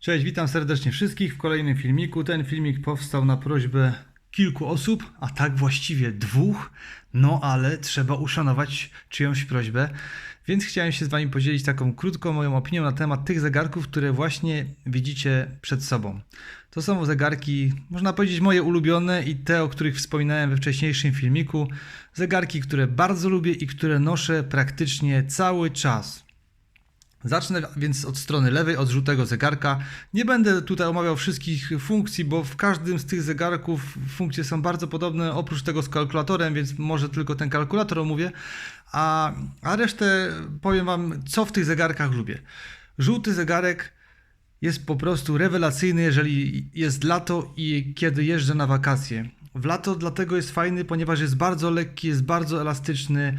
Cześć, witam serdecznie wszystkich w kolejnym filmiku. Ten filmik powstał na prośbę kilku osób, a tak właściwie dwóch, no ale trzeba uszanować czyjąś prośbę. Więc chciałem się z Wami podzielić taką krótką moją opinią na temat tych zegarków, które właśnie widzicie przed sobą. To są zegarki, można powiedzieć, moje ulubione i te, o których wspominałem we wcześniejszym filmiku. Zegarki, które bardzo lubię i które noszę praktycznie cały czas. Zacznę więc od strony lewej, od żółtego zegarka. Nie będę tutaj omawiał wszystkich funkcji, bo w każdym z tych zegarków funkcje są bardzo podobne, oprócz tego z kalkulatorem, więc może tylko ten kalkulator omówię, a, a resztę powiem Wam, co w tych zegarkach lubię. Żółty zegarek jest po prostu rewelacyjny, jeżeli jest lato i kiedy jeżdżę na wakacje. W lato dlatego jest fajny, ponieważ jest bardzo lekki, jest bardzo elastyczny.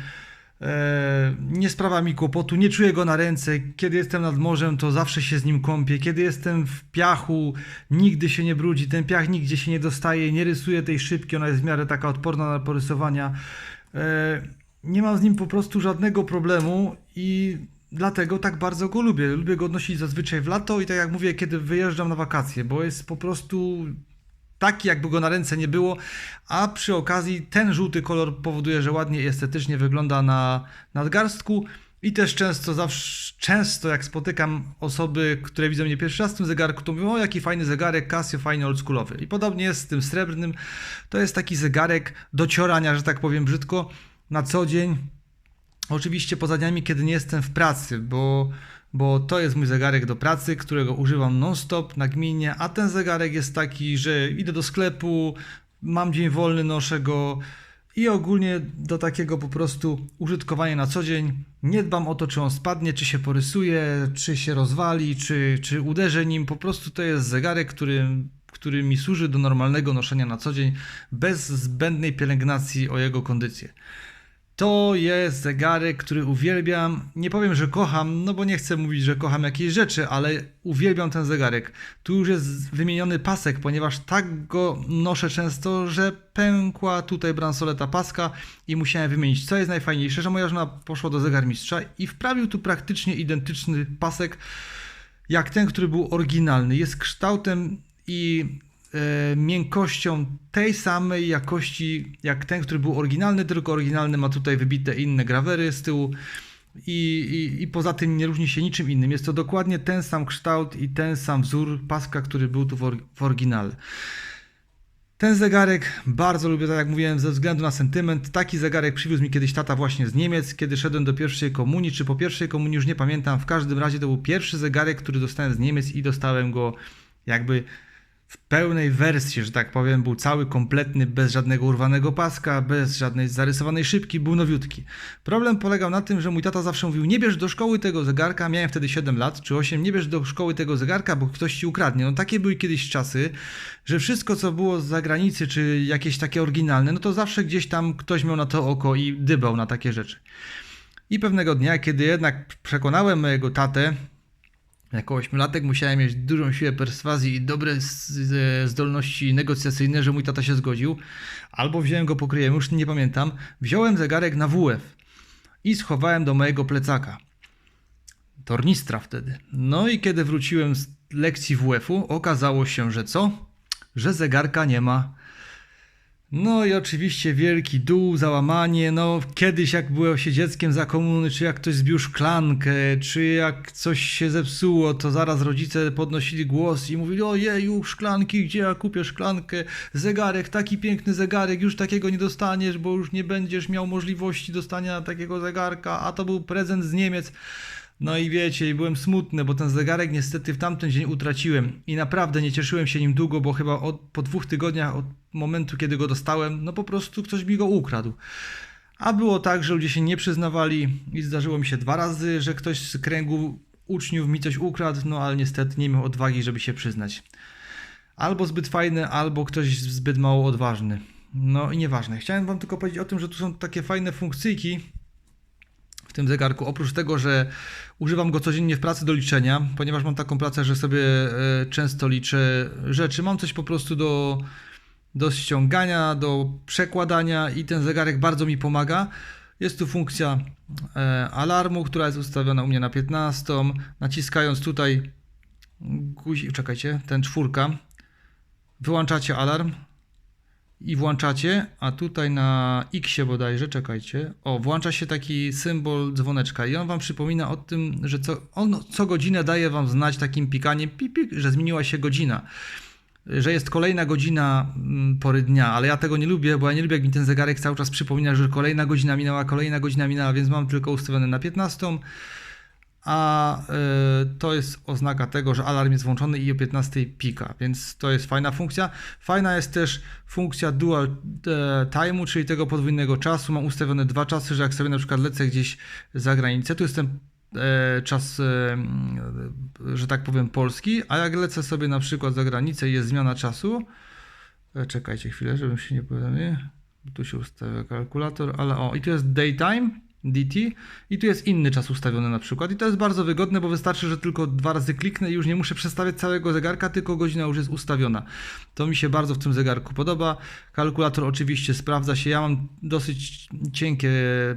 E, nie sprawia mi kłopotu, nie czuję go na ręce. Kiedy jestem nad morzem, to zawsze się z nim kąpię. Kiedy jestem w piachu, nigdy się nie brudzi. Ten piach nigdzie się nie dostaje, nie rysuje tej szybki, ona jest w miarę taka odporna na porysowania. E, nie mam z nim po prostu żadnego problemu i dlatego tak bardzo go lubię. Lubię go nosić zazwyczaj w lato i tak jak mówię, kiedy wyjeżdżam na wakacje, bo jest po prostu taki, jakby go na ręce nie było, a przy okazji ten żółty kolor powoduje, że ładnie i estetycznie wygląda na nadgarstku. I też często, zawsze, często jak spotykam osoby, które widzą mnie pierwszy raz w tym zegarku, to mówią, o jaki fajny zegarek, Casio, fajny oldschoolowy. I podobnie jest z tym srebrnym. To jest taki zegarek do ciorania, że tak powiem brzydko, na co dzień. Oczywiście poza dniami, kiedy nie jestem w pracy, bo bo to jest mój zegarek do pracy, którego używam non-stop, nagminnie, a ten zegarek jest taki, że idę do sklepu, mam dzień wolny, noszę go i ogólnie do takiego po prostu użytkowania na co dzień. Nie dbam o to, czy on spadnie, czy się porysuje, czy się rozwali, czy, czy uderzę nim. Po prostu to jest zegarek, który, który mi służy do normalnego noszenia na co dzień, bez zbędnej pielęgnacji o jego kondycję. To jest zegarek, który uwielbiam. Nie powiem, że kocham, no bo nie chcę mówić, że kocham jakieś rzeczy, ale uwielbiam ten zegarek. Tu już jest wymieniony pasek, ponieważ tak go noszę często, że pękła tutaj bransoleta paska i musiałem wymienić. Co jest najfajniejsze, że moja żona poszła do zegarmistrza i wprawił tu praktycznie identyczny pasek jak ten, który był oryginalny. Jest kształtem i miękkością tej samej jakości jak ten, który był oryginalny, tylko oryginalny ma tutaj wybite inne grawery z tyłu. I, i, I poza tym nie różni się niczym innym. Jest to dokładnie ten sam kształt i ten sam wzór paska, który był tu w, or, w oryginale. Ten zegarek bardzo lubię, tak jak mówiłem, ze względu na sentyment. Taki zegarek przywiózł mi kiedyś tata właśnie z Niemiec, kiedy szedłem do pierwszej komunii, czy po pierwszej komunii, już nie pamiętam. W każdym razie to był pierwszy zegarek, który dostałem z Niemiec i dostałem go jakby w pełnej wersji, że tak powiem, był cały kompletny, bez żadnego urwanego paska, bez żadnej zarysowanej szybki, był nowiutki. Problem polegał na tym, że mój tata zawsze mówił, nie bierz do szkoły tego zegarka, miałem wtedy 7 lat czy 8, nie bierz do szkoły tego zegarka, bo ktoś ci ukradnie. No takie były kiedyś czasy, że wszystko co było z zagranicy, czy jakieś takie oryginalne, no to zawsze gdzieś tam ktoś miał na to oko i dybał na takie rzeczy. I pewnego dnia, kiedy jednak przekonałem mojego tatę, jako ośmiolatek musiałem mieć dużą siłę perswazji i dobre zdolności negocjacyjne, że mój tata się zgodził. Albo wziąłem go po już nie pamiętam. Wziąłem zegarek na WF i schowałem do mojego plecaka. Tornistra wtedy. No i kiedy wróciłem z lekcji WF-u, okazało się, że co? Że zegarka nie ma. No i oczywiście wielki dół, załamanie. No, kiedyś jak było się dzieckiem za komuny, czy jak ktoś zbił szklankę, czy jak coś się zepsuło, to zaraz rodzice podnosili głos i mówili: Ojeju, szklanki, gdzie ja kupię szklankę? Zegarek, taki piękny zegarek, już takiego nie dostaniesz, bo już nie będziesz miał możliwości dostania takiego zegarka, a to był prezent z Niemiec. No i wiecie, byłem smutny, bo ten zegarek niestety w tamten dzień utraciłem i naprawdę nie cieszyłem się nim długo, bo chyba od, po dwóch tygodniach od momentu, kiedy go dostałem, no po prostu ktoś mi go ukradł. A było tak, że ludzie się nie przyznawali i zdarzyło mi się dwa razy, że ktoś z kręgu uczniów mi coś ukradł, no ale niestety nie miał odwagi, żeby się przyznać. Albo zbyt fajny, albo ktoś zbyt mało odważny. No i nieważne. Chciałem wam tylko powiedzieć o tym, że tu są takie fajne funkcyjki, tym zegarku. Oprócz tego, że używam go codziennie w pracy do liczenia, ponieważ mam taką pracę, że sobie e, często liczę rzeczy. Mam coś po prostu do, do ściągania, do przekładania i ten zegarek bardzo mi pomaga. Jest tu funkcja e, alarmu, która jest ustawiona u mnie na 15. Naciskając tutaj guzik, czekajcie, ten czwórka. Wyłączacie alarm i włączacie, a tutaj na X bodajże, czekajcie, o, włącza się taki symbol dzwoneczka i on wam przypomina o tym, że co, on co godzinę daje wam znać takim pikaniem, że zmieniła się godzina. Że jest kolejna godzina mm, pory dnia, ale ja tego nie lubię, bo ja nie lubię, jak mi ten zegarek cały czas przypomina, że kolejna godzina minęła, kolejna godzina minęła, więc mam tylko ustawione na 15 a y, to jest oznaka tego, że alarm jest włączony i o 15 pika, więc to jest fajna funkcja. Fajna jest też funkcja dual e, time'u, czyli tego podwójnego czasu. Mam ustawione dwa czasy, że jak sobie na przykład lecę gdzieś za granicę, tu jest ten e, czas, e, że tak powiem, polski, a jak lecę sobie na przykład za granicę i jest zmiana czasu, czekajcie chwilę, żebym się nie powiadomił. Tu się ustawia kalkulator, ale o, i tu jest daytime, DT, i tu jest inny czas ustawiony na przykład. I to jest bardzo wygodne, bo wystarczy, że tylko dwa razy kliknę i już nie muszę przestawiać całego zegarka, tylko godzina już jest ustawiona. To mi się bardzo w tym zegarku podoba. Kalkulator oczywiście sprawdza się. Ja mam dosyć cienkie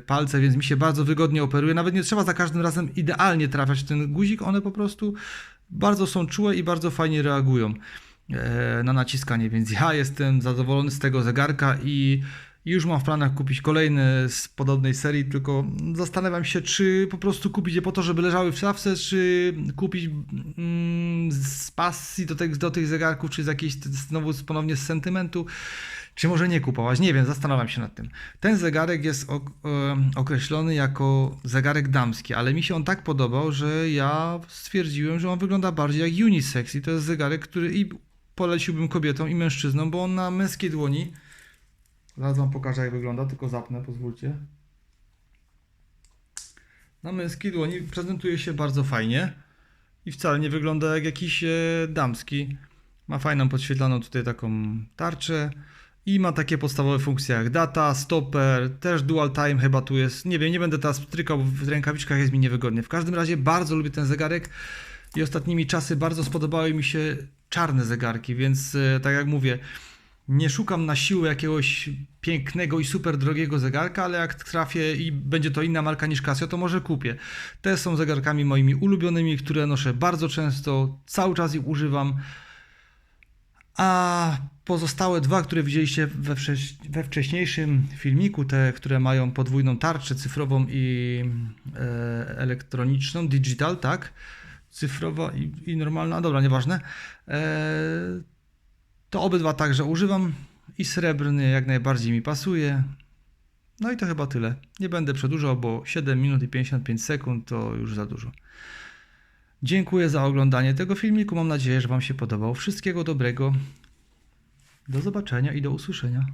palce, więc mi się bardzo wygodnie operuje. Nawet nie trzeba za każdym razem idealnie trafiać ten guzik, one po prostu bardzo są czułe i bardzo fajnie reagują e, na naciskanie, więc ja jestem zadowolony z tego zegarka i już mam w planach kupić kolejny z podobnej serii, tylko zastanawiam się, czy po prostu kupić je po to, żeby leżały w szafce, czy kupić mm, z pasji do tych, do tych zegarków, czy z jakiejś znowu ponownie z sentymentu, czy może nie kupować. Nie wiem, zastanawiam się nad tym. Ten zegarek jest ok- określony jako zegarek damski, ale mi się on tak podobał, że ja stwierdziłem, że on wygląda bardziej jak unisex i to jest zegarek, który i poleciłbym kobietom i mężczyznom, bo on na męskiej dłoni Zaraz wam pokażę jak wygląda, tylko zapnę, pozwólcie. Na męskiej dłoni prezentuje się bardzo fajnie i wcale nie wygląda jak jakiś e, damski. Ma fajną podświetlaną tutaj taką tarczę i ma takie podstawowe funkcje jak data, stopper, też dual time chyba tu jest. Nie wiem, nie będę teraz strykał, w rękawiczkach jest mi niewygodnie. W każdym razie bardzo lubię ten zegarek i ostatnimi czasy bardzo spodobały mi się czarne zegarki, więc e, tak jak mówię, nie szukam na siłę jakiegoś pięknego i super drogiego zegarka, ale jak trafię i będzie to inna marka niż Casio, to może kupię. Te są zegarkami moimi ulubionymi, które noszę bardzo często, cały czas ich używam. A pozostałe dwa, które widzieliście we, wcześ- we wcześniejszym filmiku, te, które mają podwójną tarczę cyfrową i e, elektroniczną, digital, tak? Cyfrowa i, i normalna, dobra, nieważne. E, to obydwa także używam i srebrny jak najbardziej mi pasuje. No i to chyba tyle. Nie będę przedłużał, bo 7 minut i 55 sekund to już za dużo. Dziękuję za oglądanie tego filmiku. Mam nadzieję, że Wam się podobał. Wszystkiego dobrego. Do zobaczenia i do usłyszenia.